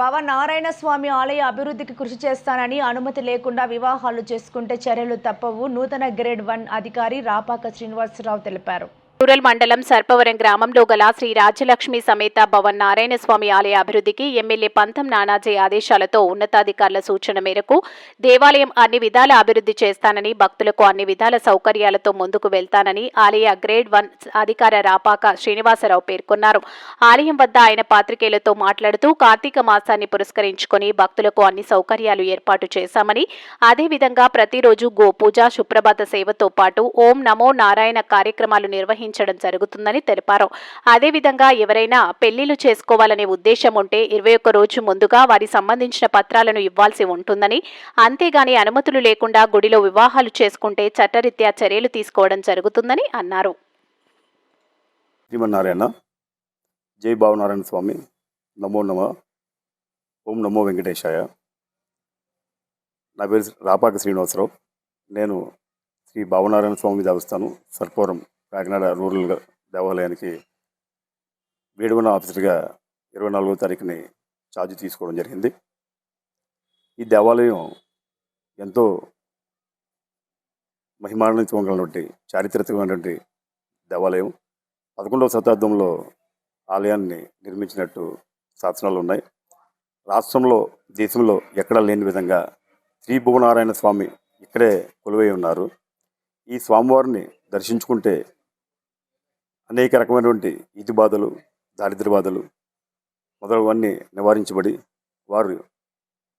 భవనారాయణ స్వామి ఆలయ అభివృద్ధికి కృషి చేస్తానని అనుమతి లేకుండా వివాహాలు చేసుకుంటే చర్యలు తప్పవు. నూతన గ్రేడ్ వన్ అధికారి రాపాక శ్రీనివాసరావు తెలిపారు. రూరల్ మండలం సర్పవరం గ్రామంలో గల శ్రీ రాజ్యలక్ష్మి సమేత భవన్ నారాయణ స్వామి ఆలయ అభివృద్ధికి ఎమ్మెల్యే పంతం నానాజీ ఆదేశాలతో ఉన్నతాధికారుల సూచన మేరకు దేవాలయం అన్ని విధాల అభివృద్ధి చేస్తానని భక్తులకు అన్ని విధాల సౌకర్యాలతో ముందుకు వెళ్తానని ఆలయ గ్రేడ్ వన్ అధికార రాపాక శ్రీనివాసరావు పేర్కొన్నారు. ఆలయం వద్ద ఆయన పాత్రికేయులతో మాట్లాడుతూ కార్తీక మాసాన్ని పురస్కరించుకొని భక్తులకు అన్ని సౌకర్యాలు ఏర్పాటు చేశామని అదేవిధంగా ప్రతిరోజు గోపూజ సుప్రభాత సేవతో పాటు ఓం నమో నారాయణ కార్యక్రమాలు నిర్వహించారు నిర్వహించడం జరుగుతుందని తెలిపారు. అదేవిధంగా ఎవరైనా పెళ్ళిళ్ళు చేసుకోవాలనే ఉద్దేశం ఉంటే ఇరవై ఒక్క రోజు ముందుగా వారి సంబంధించిన పత్రాలను ఇవ్వాల్సి ఉంటుందని అంతేగాని అనుమతులు లేకుండా గుడిలో వివాహాలు చేసుకుంటే చట్టరీత్యా చర్యలు తీసుకోవడం జరుగుతుందని అన్నారు. శ్రీమన్నారాయణ జై భావనారాయణ స్వామి నమో నమ ఓం నమో వెంకటేశాయ. నా పేరు రాపాక శ్రీనివాసరావు. నేను శ్రీ భావనారాయణ స్వామి దేవస్థానం సర్పవరం కాకినాడ రూరల్ దేవాలయానికి వేడుగొండ ఆఫీసర్గా ఇరవై నాలుగో తారీఖుని ఛార్జ్ తీసుకోవడం జరిగింది. ఈ దేవాలయం ఎంతో మహిమాన్వితమైనటువంటి చారిత్రకమైనటువంటి దేవాలయం. పదకొండవ శతాబ్దంలో ఆలయాన్ని నిర్మించినట్టు శాసనాలు ఉన్నాయి. రాష్ట్రంలో దేశంలో ఎక్కడా లేని విధంగా శ్రీ భువనారాయణ స్వామి ఇక్కడే కొలువై ఉన్నారు. ఈ స్వామివారిని దర్శించుకుంటే అనేక రకమైనటువంటి ఇతి బాధలు దారిద్ర బాధలు మొదలవన్నీ నివారించబడి వారు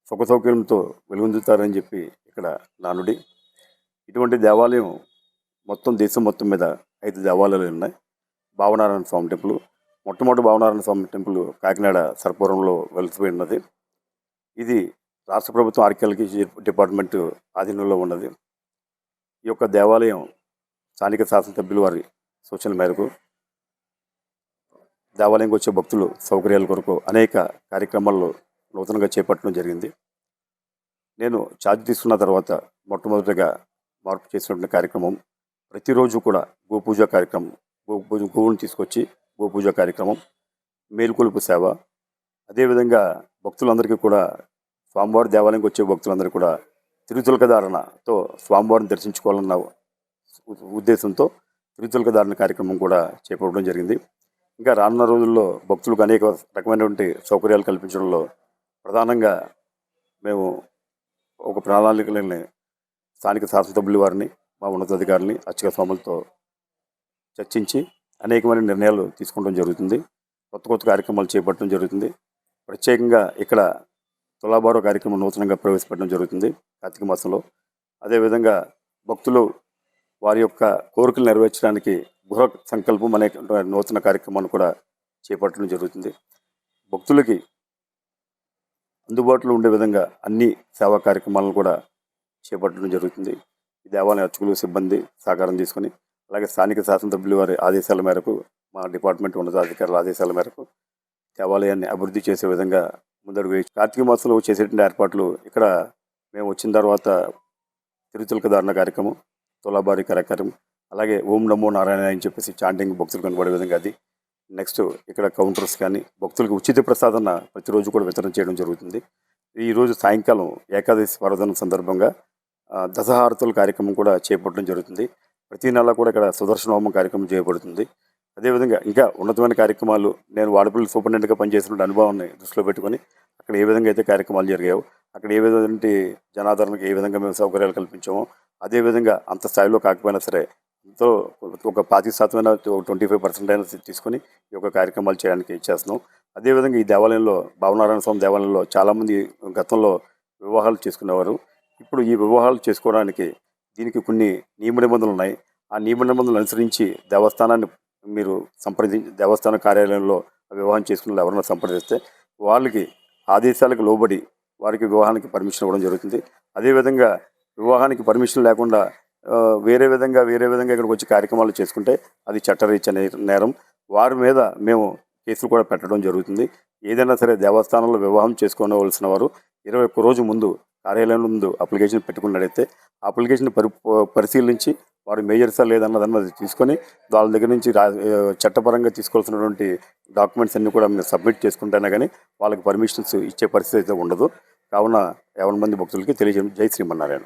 సుఖ సౌకర్యంతో వెలుగొందుతారని చెప్పి ఇక్కడ నానుడి ఇటువంటి దేవాలయం మొత్తం దేశం మొత్తం మీద ఐదు దేవాలయాలు ఉన్నాయి. భావనారాయణ స్వామి టెంపుల్ మొట్టమొదటి భావనారాయణ స్వామి టెంపుల్ కాకినాడ సర్పవరంలో వెలిసిపోయి ఉన్నది. ఇది రాష్ట్ర ప్రభుత్వం ఆర్కియాలజీ డిపార్ట్మెంట్ ఆధీనంలో ఉన్నది. ఈ యొక్క దేవాలయం స్థానిక శాసనసభ్యులు వారి సూచనల మేరకు దేవాలయంకి వచ్చే భక్తులు సౌకర్యాల కొరకు అనేక కార్యక్రమాలు నూతనంగా చేపట్టడం జరిగింది. నేను ఛార్జ్ తీసుకున్న తర్వాత మొట్టమొదటిగా మార్పు చేసినటువంటి కార్యక్రమం ప్రతిరోజు కూడా గోపూజ కార్యక్రమం గోపూజ గోవుని తీసుకొచ్చి గోపూజ కార్యక్రమం మేలుకొలుపు సేవ అదేవిధంగా భక్తులందరికీ కూడా స్వామివారి దేవాలయంకి వచ్చే భక్తులందరికీ కూడా తిరుతులకధారణతో స్వామివారిని దర్శించుకోవాలన్న ఉద్దేశంతో తిరుతులకధారణ కార్యక్రమం కూడా చేపట్టడం జరిగింది. ఇంకా రానున్న రోజుల్లో భక్తులకు అనేక రకమైనటువంటి సౌకర్యాలు కల్పించడంలో ప్రధానంగా మేము ఒక ప్రణాళికలని స్థానిక శాసనసభ్యుల వారిని మా ఉన్నతాధికారులని అర్చక స్వాములతో చర్చించి అనేకమైన నిర్ణయాలు తీసుకోవడం జరుగుతుంది. కొత్త కొత్త కార్యక్రమాలు చేపట్టడం జరుగుతుంది. ప్రత్యేకంగా ఇక్కడ తులాభారో కార్యక్రమం నూతనంగా ప్రవేశపెట్టడం జరుగుతుంది కార్తీక మాసంలో. అదేవిధంగా భక్తులు వారి యొక్క కోరికలు నెరవేర్చడానికి గృహ సంకల్పం అనే నూతన కార్యక్రమాన్ని కూడా చేపట్టడం జరుగుతుంది. భక్తులకి అందుబాటులో ఉండే విధంగా అన్ని సేవా కార్యక్రమాలను కూడా చేపట్టడం జరుగుతుంది. ఈ దేవాలయ అర్చకులు సిబ్బంది సహకారం తీసుకొని అలాగే స్థానిక శాసనసభ్యులు వారి ఆదేశాల మేరకు మా డిపార్ట్మెంట్ ఉన్నతాధికారుల ఆదేశాల మేరకు దేవాలయాన్ని అభివృద్ధి చేసే విధంగా ముందడుగు వేసి కార్తీక మాసంలో చేసేటువంటి ఏర్పాట్లు ఇక్కడ మేము వచ్చిన తర్వాత తిరుతులక ధారణ కార్యక్రమం తులాబారి కార్యక్రమం అలాగే ఓం నమో నారాయణ అని చెప్పేసి చాంటింగ్ భక్తులు కనబడే విధంగా అది. నెక్స్ట్ ఇక్కడ కౌంటర్స్ కానీ భక్తులకు ఉచిత ప్రసాదన ప్రతిరోజు కూడా వితరణ చేయడం జరుగుతుంది. ఈరోజు సాయంకాలం ఏకాదశి పర్వదనం సందర్భంగా దశహారతుల కార్యక్రమం కూడా చేపట్టడం జరుగుతుంది. ప్రతి నెల కూడా ఇక్కడ సుదర్శన హోమం కార్యక్రమం చేయబడుతుంది. అదేవిధంగా ఇంకా ఉన్నతమైన కార్యక్రమాలు నేను వాడపల్లి సూపరింటెండెంట్గా పనిచేసిన అనుభవాన్ని దృష్టిలో పెట్టుకొని అక్కడ ఏ విధంగా అయితే కార్యక్రమాలు జరిగాయో అక్కడ ఏ విధమైన జనాదరణకు ఏ విధంగా మేము సౌకర్యాలు కల్పించామో అదేవిధంగా అంత స్థాయిలో కాకపోయినా సరే ఎంతో ఒక పాతిక శాతమైన ట్వంటీ ఫైవ్ పర్సెంట్ అయినా తీసుకొని ఈ యొక్క కార్యక్రమాలు చేయడానికి చేస్తున్నాం. అదేవిధంగా ఈ దేవాలయంలో భావనారాయణ స్వామి దేవాలయంలో చాలామంది గతంలో వివాహాలు చేసుకునేవారు. ఇప్పుడు ఈ వివాహాలు చేసుకోవడానికి దీనికి కొన్ని నియమ నిబంధనలు ఉన్నాయి. ఆ నియమ నిబంధనలు అనుసరించి దేవస్థానాన్ని మీరు సంప్రదించి దేవస్థాన కార్యాలయంలో వివాహం చేసుకున్న వాళ్ళు ఎవరైనా సంప్రదిస్తే వాళ్ళకి ఆదేశాలకు లోబడి వారికి వివాహానికి పర్మిషన్ ఇవ్వడం జరుగుతుంది. అదేవిధంగా వివాహానికి పర్మిషన్ లేకుండా వేరే విధంగా వేరే విధంగా ఇక్కడికి వచ్చి కార్యక్రమాలు చేసుకుంటే అది చట్టరీత్యా నేరం. వారి మీద మేము కేసులు కూడా పెట్టడం జరుగుతుంది. ఏదైనా సరే దేవస్థానంలో వివాహం చేసుకోవలసిన వారు ఇరవై ఒక్క రోజు ముందు కార్యాలయం ముందు అప్లికేషన్ పెట్టుకున్నట్టయితే ఆ అప్లికేషన్ పరి పరిశీలించి వారు మేజర్సా లేదన్నదాన్ని తీసుకొని వాళ్ళ దగ్గర నుంచి రా చట్టపరంగా తీసుకోవాల్సినటువంటి డాక్యుమెంట్స్ అన్నీ కూడా మేము సబ్మిట్ చేసుకుంటేనే కానీ వాళ్ళకి పర్మిషన్స్ ఇచ్చే పరిస్థితి అయితే ఉండదు. కావున యాభై మంది భక్తులకి తెలియజేయడం జై శ్రీమన్నారాయణ.